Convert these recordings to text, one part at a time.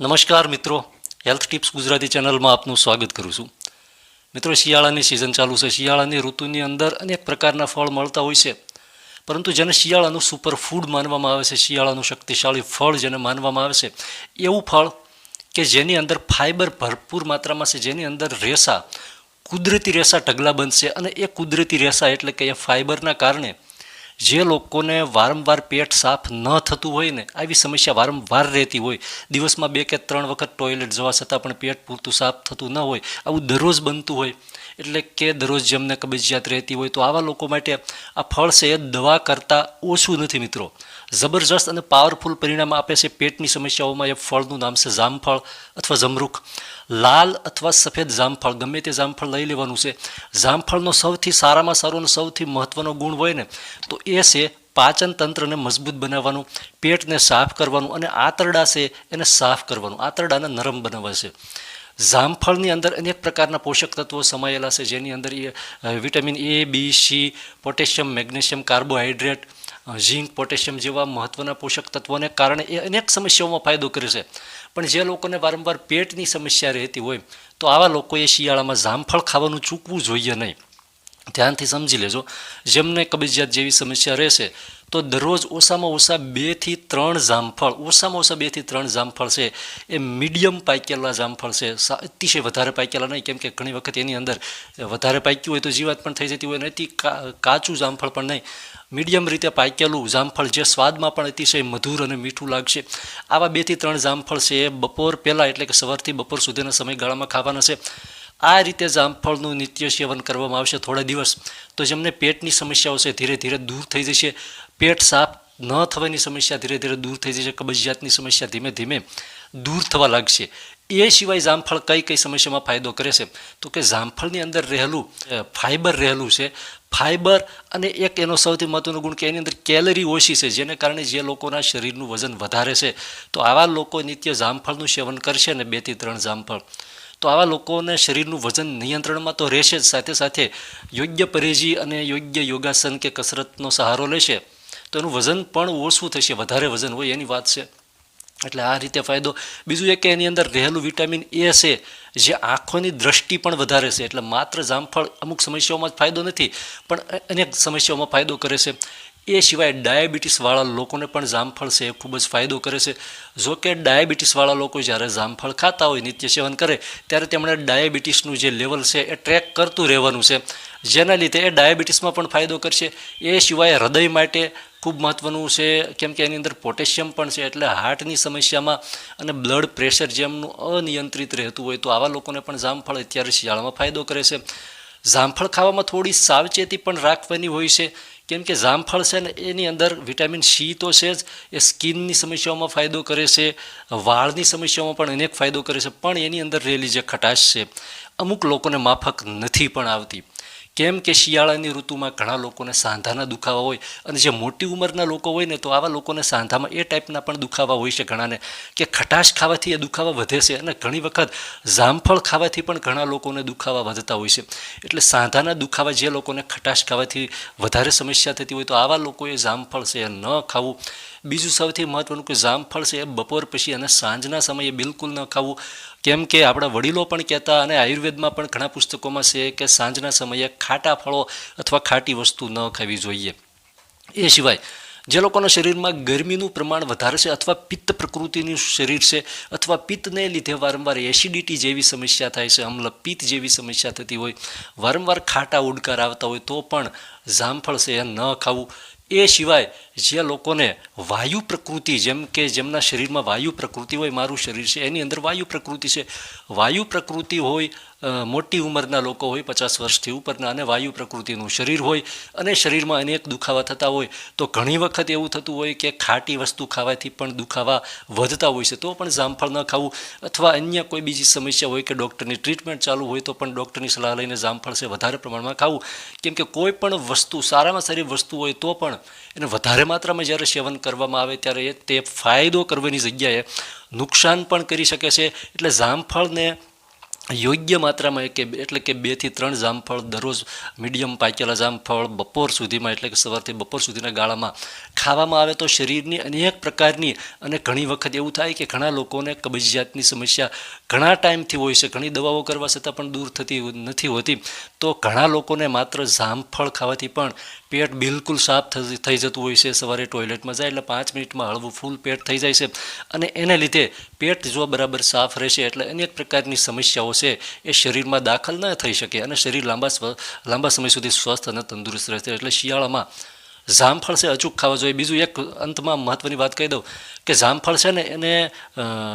નમસ્કાર મિત્રો. Health tips Gujarati ચેનલમાં આપનું સ્વાગત કરું છું. મિત્રો, શિયાળાની સિઝન ચાલુ છે. શિયાળાની ઋતુની અંદર અનેક પ્રકારના ફળ મળતા હોય છે. પરંતુ જેને શિયાળાનું સુપર ફૂડ માનવામાં આવે છે, શિયાળાનું શક્તિશાળી ફળ જેને માનવામાં આવે છે, એવું ફળ કે જેની અંદર ફાઇબર ભરપૂર માત્રામાં છે, જેની અંદર રેસા, કુદરતી રેસા ઢગલા બનશે અને એ કુદરતી રેસા એટલે કે એ ફાઇબરના કારણે જે લોકોને વારંવાર પેટ સાફ ન થતું હોય ને, આવી સમસ્યા વારંવાર રહેતી હોય. દિવસમાં બે કે ત્રણ વખત ટોયલેટ જવા છતાં પણ પેટ પૂરતું સાફ થતું ન હોય, આવું દરરોજ બનતું હોય. એટલે કે દરરોજ જેમને કબજિયાત રહેતી હોય, તો આવા લોકો માટે આ ફળ છે એ દવા કરતાં ઓછું નથી મિત્રો. જબરજસ્ત અને પાવરફુલ પરિણામ આપે છે. પેટની સમસ્યાઓમાં એ ફળનું નામ છે જામફળ અથવા જમરૂખ લાલ અથવા સફેદ જામફળ, ગમે તે જામફળ લઈ લેવાનું છે. જામફળનો સૌથી સારામાં સારો અને સૌથી મહત્ત્વનો ગુણ હોય ને, તો એ છે પાચન તંત્રને મજબૂત બનાવવાનું, પેટને સાફ કરવાનું અને આંતરડા છે એને સાફ કરવાનું. આંતરડાને નરમ બનાવવા છે. જામફળની અંદર અનેક પ્રકારના પોષક તત્વો સમાયેલા છે. જેની અંદર એ vitamin A, B, C, potassium, magnesium carbohydrate zinc, potassium જેવા મહત્ત્વના પોષક તત્વોને કારણે એ અનેક સમસ્યાઓમાં ફાયદો કરે છે. પણ જે લોકોને વારંવાર પેટની સમસ્યા રહેતી હોય, તો આવા લોકોએ શિયાળામાં જામફળ ખાવાનું ચૂકવું જોઈએ નહીં. ધ્યાનથી સમજી લેજો. જેમને કબજિયાત જેવી સમસ્યા રહેશે, તો દરરોજ ઓછામાં ઓછા બેથી ત્રણ જામફળ, ઓછામાં ઓછા બેથી ત્રણ જામફળ છે. એ મીડિયમ પાકેલા જામફળ છે. અતિશય વધારે પાકેલા નહીં, કેમ કે ઘણી વખત એની અંદર વધારે પાક્યું હોય તો જીવાત પણ થઈ જતી હોય અને અતિ કાચું જામફળ પણ નહીં. મીડિયમ રીતે પાકેલું જામફળ જે સ્વાદમાં પણ અતિશય મધુર અને મીઠું લાગશે. આવા બેથી ત્રણ જામફળ છે એ બપોર પહેલાં એટલે કે સવારથી બપોર સુધીના સમયગાળામાં ખાવાના છે. આ રીતે જામફળનું નિત્ય સેવન કરવામાં આવશે થોડા દિવસ. તો જેમને પેટની સમસ્યાઓ છે, ધીરે ધીરે દૂર થઈ જશે. પેટ સાફ ન થવાની સમસ્યા ધીરે ધીરે દૂર થઈ જશે. કબજિયાતની સમસ્યા ધીમે ધીમે દૂર થવા લાગશે. એ સિવાય જામફળ કઈ કઈ સમસ્યામાં ફાયદો કરે છે? તો કે જામફળની અંદર રહેલું ફાઇબર રહેલું છે. ફાઇબર અને એક એનો સૌથી મહત્વનો ગુણ કે એની અંદર કેલરી ઓછી છે, જેને કારણે જે લોકોના શરીરનું વજન વધારે છે. તો આવા લોકો નિત્ય જામફળનું સેવન કરશે ને બેથી ત્રણ જામફળ તો આવા લોકોને શરીરનું વજન નિયંત્રણમાં તો રહેશે જ. સાથે સાથે યોગ્ય પરેજી અને યોગ્ય યોગાસન કે કસરતનો સહારો લેશે તો એનું વજન પણ ઓછું થશે, વધારે વજન હોય એની વાત છે. એટલે આ રીતે ફાયદો. બીજું એ કે એની અંદર રહેલું વિટામિન એ છે જે આંખોની દ્રષ્ટિ પણ વધારે છે. એટલે માત્ર જામફળ અમુક સમસ્યાઓમાં જ ફાયદો નથી, પણ અનેક સમસ્યાઓમાં ફાયદો કરે છે. એ સિવાય ડાયાબિટીસવાળા લોકોને પણ જામફળ છે એ ખૂબ જ ફાયદો કરે છે. જો કે ડાયાબિટીસવાળા લોકો જ્યારે જામફળ ખાતા હોય નિત્ય સેવન કરે, ત્યારે તેમણે ડાયાબિટીસનું જે લેવલ છે એ ટ્રેક કરતું રહેવાનું છે. જેના લીધે એ ડાયાબિટીસમાં પણ ફાયદો કરશે. એ સિવાય હૃદય માટે ખૂબ મહત્ત્વનું છે, કેમ કે એની અંદર પોટેશિયમ પણ છે, એટલે હાર્ટની સમસ્યામાં અને બ્લડ પ્રેશર જેમનું અનિયંત્રિત રહેતું હોય, તો આવા લોકોને પણ જામફળ અત્યારે શિયાળામાં ફાયદો કરે છે. જામફળ ખાવામાં થોડી સાવચેતી પણ રાખવાની હોય છે. કેમ કે જામફળ છે ને, એની અંદર વિટામિન સી તો છે જ. એ સ્કિનની સમસ્યાઓમાં ફાયદો કરે છે, વાળની સમસ્યાઓમાં પણ અનેક ફાયદો કરે છે, પણ એની અંદર રહેલી જે ખટાશ છે, અમુક લોકોને માફક નથી પણ આવતી. કેમ કે શિયાળાની ઋતુમાં ઘણા લોકોને સાંધાના દુખાવા હોય અને જે મોટી ઉંમરના લોકો હોય ને, તો આવા લોકોને સાંધામાં એ ટાઈપના પણ દુખાવા હોય છે ઘણાને. કે ખટાશ ખાવાથી એ દુખાવા વધે છે અને ઘણી વખત જામફળ ખાવાથી પણ ઘણા લોકોને દુખાવા વધતા હોય છે. એટલે સાંધાના દુખાવા જે લોકોને ખટાશ ખાવાથી વધારે સમસ્યા થતી હોય તો આવા લોકોએ જામફળ છે ન ખાવું. બીજું સૌથી મહત્ત્વનું કે જામફળ છે એ બપોર પછી અને સાંજના સમયે બિલકુલ ન ખાવું. કેમ કે આપણા વડીલો પણ કહેતા અને આયુર્વેદમાં પણ ઘણા પુસ્તકોમાં છે કે સાંજના સમયે ખાટા ફળો અથવા ખાટી વસ્તુ ન ખાવી જોઈએ. એ સિવાય જે લોકોના શરીરમાં ગરમીનું પ્રમાણ વધારે છે અથવા પિત્ત પ્રકૃતિનું શરીર છે અથવા પિત્તને લીધે વારંવાર એસિડિટી જેવી સમસ્યા થાય છે અમલ પિત્ત જેવી સમસ્યા થતી હોય, વારંવાર ખાટા ઉડકાર આવતા હોય તો પણ જામફળ છે એ ન ખાવું. એ સિવાય જે લોકોને વાયુ પ્રકૃતિ, જેમ કે જેમના શરીરમાં વાયુ પ્રકૃતિ હોય, મારું શરીર છે, એની અંદર વાયુ પ્રકૃતિ છે. વાયુ પ્રકૃતિ હોય મોટી ઉંમરના લોકો હોય, પચાસ વર્ષથી ઉપરના, અને વાયુ પ્રકૃતિનું શરીર હોય, અને શરીરમાં અનેક દુખાવા થતા હોય, તો ઘણી વખત એવું થતું હોય કે ખાટી વસ્તુ ખાવાથી પણ દુખાવા વધતા હોય છે. તો પણ જામફળ ન ખાવું, અથવા અન્ય કોઈ બીજી સમસ્યા હોય કે ડૉક્ટરની ટ્રીટમેન્ટ ચાલુ હોય, તો પણ ડૉક્ટરની સલાહ લઈને જામફળ છે, વધારે પ્રમાણમાં ખાવું. કેમ કે કોઈ પણ વસ્તુ, સારામાં સારી વસ્તુ હોય, તો પણ એને વધારે માત્રામાં જ્યારે સેવન કરવામાં આવે ત્યારે તે ફાયદો કરવાની જગ્યાએ નુકસાન પણ કરી શકે છે. એટલે જામફળને યોગ્ય માત્રામાં કે એટલે કે બેથી ત્રણ જામફળ દરરોજ મીડિયમ પાકેલા જામફળ બપોર સુધીમાં, એટલે કે સવારથી બપોર સુધીના ગાળામાં ખાવામાં આવે તો શરીરની અનેક પ્રકારની અને ઘણી વખત એવું થાય કે ઘણા લોકોને કબજિયાતની સમસ્યા ઘણા ટાઈમથી હોય છે. ઘણી દવાઓ કરવા છતાં પણ દૂર થતી નથી હોતી. તો ઘણા લોકોને માત્ર જામફળ ખાવાથી પણ પેટ બિલકુલ સાફ થઈ જતું હોય છે. સવારે ટોયલેટમાં જાય એટલે પાંચ મિનિટમાં હળવું ફૂલ પેટ થઈ જાય છે. અને એને લીધે પેટ જો બરાબર સાફ રહેશે એટલે અનેક પ્રકારની સમસ્યાઓ છે, એ શરીરમાં દાખલ ન થઈ શકે અને શરીર લાંબા લાંબા સમય સુધી સ્વસ્થ અને તંદુરસ્ત રહેશે. એટલે શિયાળામાં જામફળ છે, અચૂક ખાવા જોઈએ. બીજું એક અંતમાં મહત્ત્વની વાત કહી દઉં કે જામફળ છે ને, એને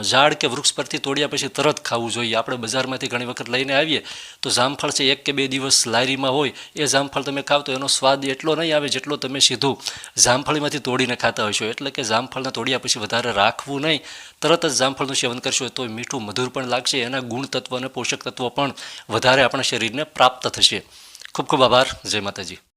ઝાડ કે વૃક્ષ પરથી તોડ્યા પછી તરત ખાવું જોઈએ. આપણે બજારમાંથી ઘણી વખત લઈને આવીએ તો જામફળ છે, એક કે બે દિવસ લારીમાં હોય, એ જામફળ તમે ખાવ તો એનો સ્વાદ એટલો નહીં આવે જેટલો તમે સીધું જામફળીમાંથી તોડીને ખાતા હશો. એટલે કે જામફળને તોડ્યા પછી વધારે રાખવું નહીં. તરત જ જામફળનું સેવન કરશો તો મીઠું મધુર પણ લાગશે. એના ગુણ તત્વ અને પોષક તત્વો પણ વધારે આપણા શરીરને પ્રાપ્ત થશે. ખૂબ ખૂબ આભાર. જય માતાજી.